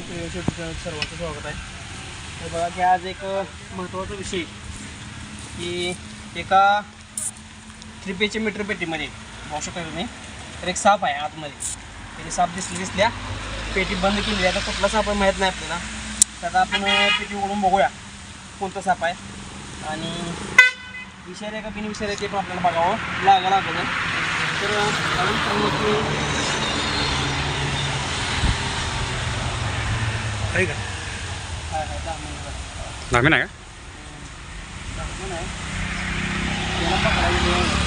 मित्र शेवटी सर्वांचं स्वागत आहे. तर बघा की आज एक महत्त्वाचा विषय की एका त्रिपेच्या मीटर पेटीमध्ये बघू शकता तुम्ही तर एक साप आहे आतमध्ये. त्याने साप दिसली दिसल्या पेटी बंद केली. आता कुठला साप आहे माहीत नाही आपल्याला. तर आता आपण पेटी उघडून बघूया कोणता साप आहे. आणि विषारी आहे का बिन आहे ते पण आपल्याला बघावं लागा लागलं तर अजून सांगू की आहे का हाय हाय दहा मिनिटं धामी नाही का दाखवून आहे याला पकडायचं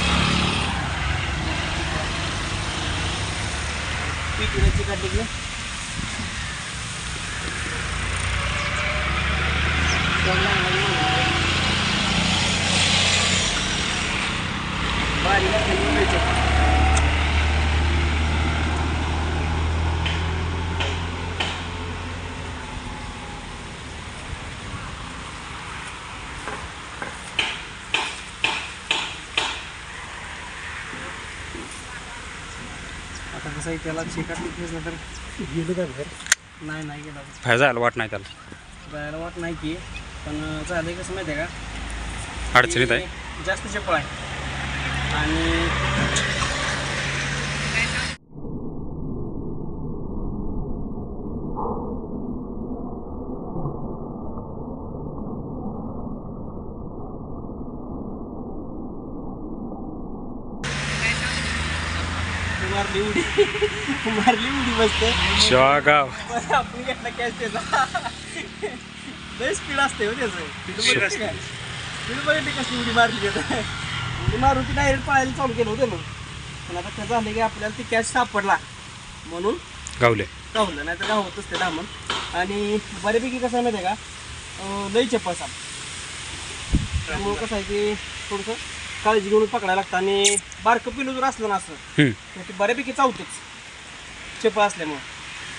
आता कसं आहे त्याला चिकाटली केस तर गेलं का घर? नाही नाही गेला फायदा आला वाट नाही त्याला. जायला वाट नाही की पण झालं कसं माहिती आहे का? अडचणीत आहे. की जास्त चपळ आहे. आणि मारली उडी. मारली उडी बसते शेवागाव आपण घेतला कॅश त्याचा. लय स्पीड असते हो त्याचं. स्पीड बघितली कसली उडी मारली त्याचं उडी मारून ती डायरेक्ट पळायला चालू केलं होतं मग पण आता कसं झालं की आपल्याला ती कॅश सापडला. म्हणून गावले. गावलं नाही तर गावतच ते दामन. आणि बऱ्यापैकी कसं आहे माहिती आहे का? लई चप्पल साप. त्यामुळं कसं आहे की थोडंसं काळजी घेऊन पकडायला लागतं आणि बारकं पिलू जर असलं ना असं. तर ते बऱ्यापैकी चावतंच. चेपळ असल्यामुळं.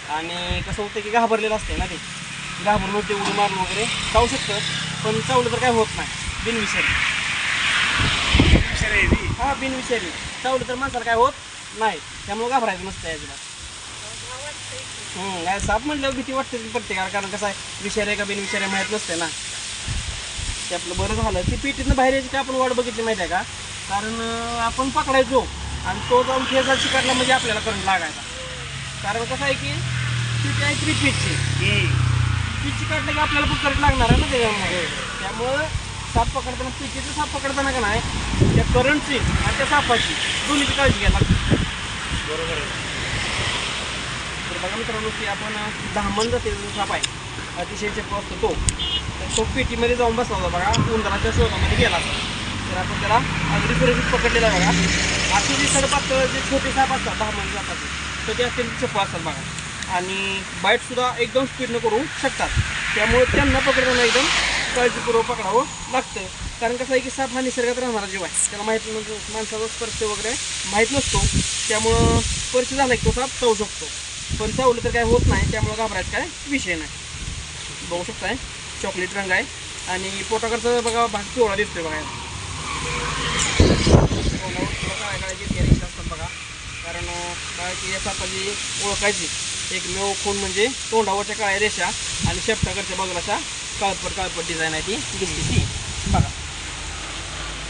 आणि कसं होतं की घाबरलेलं असते ना ते. घाबरून ते उडी मारून वगैरे चावू शकतं पण चावलं तर काय होत नाही. बिनविषारी. हा बिनविषारी. चावलं तर माणसाला काय होत नाही. त्यामुळे घाबरायचं नसतं काय साप म्हटल्यावर भीती वाटते प्रत्येकाला कारण कसं आहे विषारी का बिनविषारी माहीत नसते ना. ते आपलं बरं झालं. ती पेटीतनं बाहेर यायची का आपण वाट बघितली माहिती आहे का? कारण आपण पकडायचो आणि तो जाऊन फेजा चिकाटला म्हणजे आपल्याला करंट लागायचा. कारण कसं आहे की ती आहे थ्री पीचची पीच काढलं की आपल्याला पण करंट लागणार आहे ना त्याच्यामुळे. त्यामुळं साप पकडताना पिचीचं साप पकडताना का नाही त्या करंटची आणि त्या सापाची दोन्हीची काळजी घ्यायला लागते. बरोबर आहे. तर बघा मित्रांनो की आपण दहामन जातीचा साप आहे अतिशय चप्पू असतो तो. तो पेटीमध्ये जाऊन बसला होता बघा. उंदराच्या शोधामध्ये गेला तर आपण त्याला अगदी सुरक्षित पकडलेला बघा. असे जे सडपातळ जे छोटे साप असतात दहा महिने जातात तर ते असतील चप्पू असतात बघा. आणि बाईटसुद्धा एकदम स्पीडनं करू शकतात. त्यामुळे त्यांना पकडताना एकदम काळजीपूर्वक पकडावं लागतं कारण कसं आहे की साप हा निसर्गात राहणारा जीव आहे. त्याला माहीत माणसाचा स्पर्श वगैरे माहीत नसतो. त्यामुळं स्पर्श झाला की तो साप चावू शकतो. पण चावलं तर काय होत नाही. त्यामुळं घाबरायचं काय विषय नाही. बघू शकताय. चॉकलेट रंग आहे. आणि पोटाकडचं बघा भाग पिवळा दिसतोय बघा. काय थोडं काळ्या काळ्याची गॅरेज असतात बघा कारण काय की या सापाची ओळखायची एकमेव खून म्हणजे तोंडावरच्या काळ्या रेषा आणि शेपटाकडच्या बाजूलाच्या काळपट काळपट डिझाईन आहे ती. दिसते ती. बघा.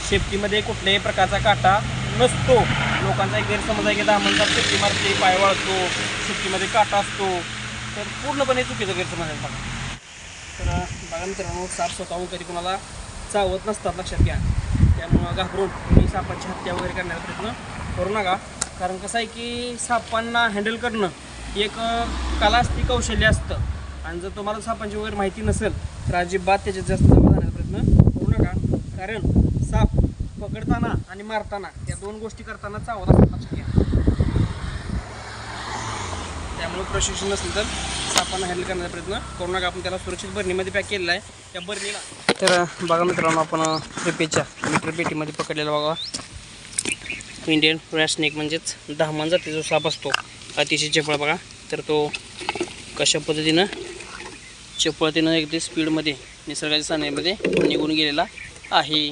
शेपटीमध्ये कुठल्याही प्रकारचा काटा नसतो. लोकांचा एक गैरसमज आहे की दहा म्हणतात शेपटी मारते पाय वाळतो शेपटीमध्ये काटा असतो. तर पूर्णपणे चुकीचं गैरसमज आहे बघा. तर बघा मित्रांनो साप स्वतःहून कधी कोणाला चावत नसतात लक्षात घ्या. त्यामुळं घाबरून तुम्ही सापाची हत्या वगैरे करण्याचा प्रयत्न करू नका. कारण कसं आहे की सापांना हँडल करणं एक कला असते कौशल्य असतं. आणि जर तुम्हाला सापांची वगैरे माहिती नसेल तर अजिबात त्याच्यात जास्त जमा जाण्याचा प्रयत्न करू नका. कारण साप पकडताना आणि मारताना या दोन गोष्टी करताना चावत असतात लक्षात घ्या. त्यामुळे प्रशिक्षण नसेल तर सापांना हँडल करण्याचा प्रयत्न करू नका. आपण त्याला सुरक्षित बरणीमध्ये पॅक केलेला आहे. त्या बरणीला तर बघा मित्रांनो आपण रिपेच्या मीटर पेटीमध्ये पकडलेला बघा. इंडियन रॅट म्हणजेच दहामान जातीचा जो साप असतो. अतिशय चपळा बघा. तर तो कशा पद्धतीनं चपळतीनं अगदी स्पीडमध्ये निसर्गाच्या सान्यामध्ये निघून गेलेला आहे.